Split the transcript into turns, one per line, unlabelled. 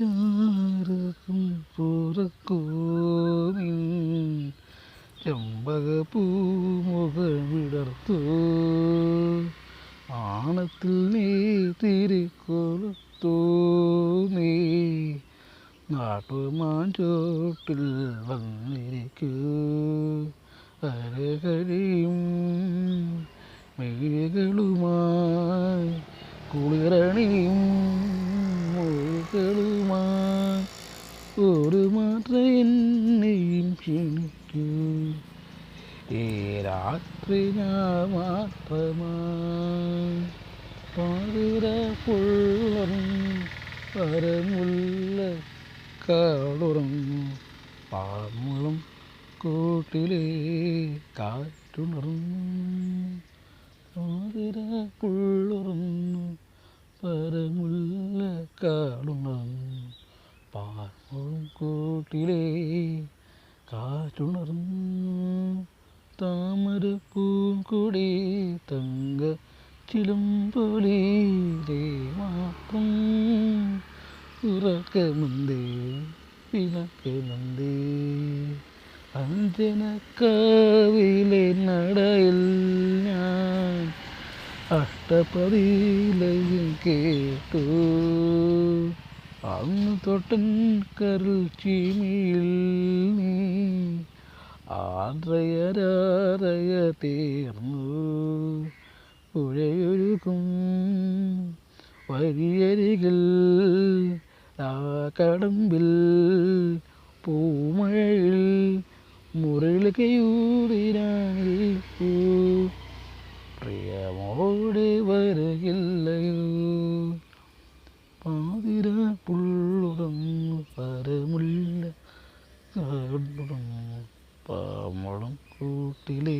നീരാറും ചെമ്പക ചെമ്പകപ്പൂമുഖമിടർത്തു ആണത്തിൽ നീ തിരിക്കൊളുത്തു നീ നാട്ടുമാൻ ചോട്ടിൽ വന്നിരിക്കൂ. അരകഴിയും മെഴികളുമായി കുളിരണിയും മൊഴികളുമായി എന്നെയും ക്ഷണിക്കൂ ഈ രാത്രി ഞാൻ മാത്രമായി പാതിര പുള്ളറും പരമുള്ള കാടുറങ്ങു പാമുളം കൂട്ടിലെ കാറ്റുണർന്നു. പാതിര പരമുള്ള കാടുണർന്നു. പാമുളം കൂട്ടിലെ കാറ്റുണർന്നു താമര പൂക്കുടി തങ്ക ചിലമ്പൊലിയിലെ മാത്രം ഉറക്കമുണ്ടേ പിണക്കമുണ്ടേ അഞ്ജനക്കാവിലെ നടയിൽ ഞാൻ അഷ്ടപതിയിലയും കേട്ടു. അന്ന് തൊട്ടൻ കരൽ ചീമിയിൽ നീ. ആദ്രയരാറയ തീർന്നു. പുഴയൊരുക്കും വരിയരികിൽ കടമ്പിൽ പൂമഴയിൽ മുരളികയൂതിരാനിൽപ്പൂ പ്രിയമോടെ വരുകില്ലയോ. പാതിര പുള്ളുടങ്ങു കാടുറന്നു പാമളം കൂട്ടിലെ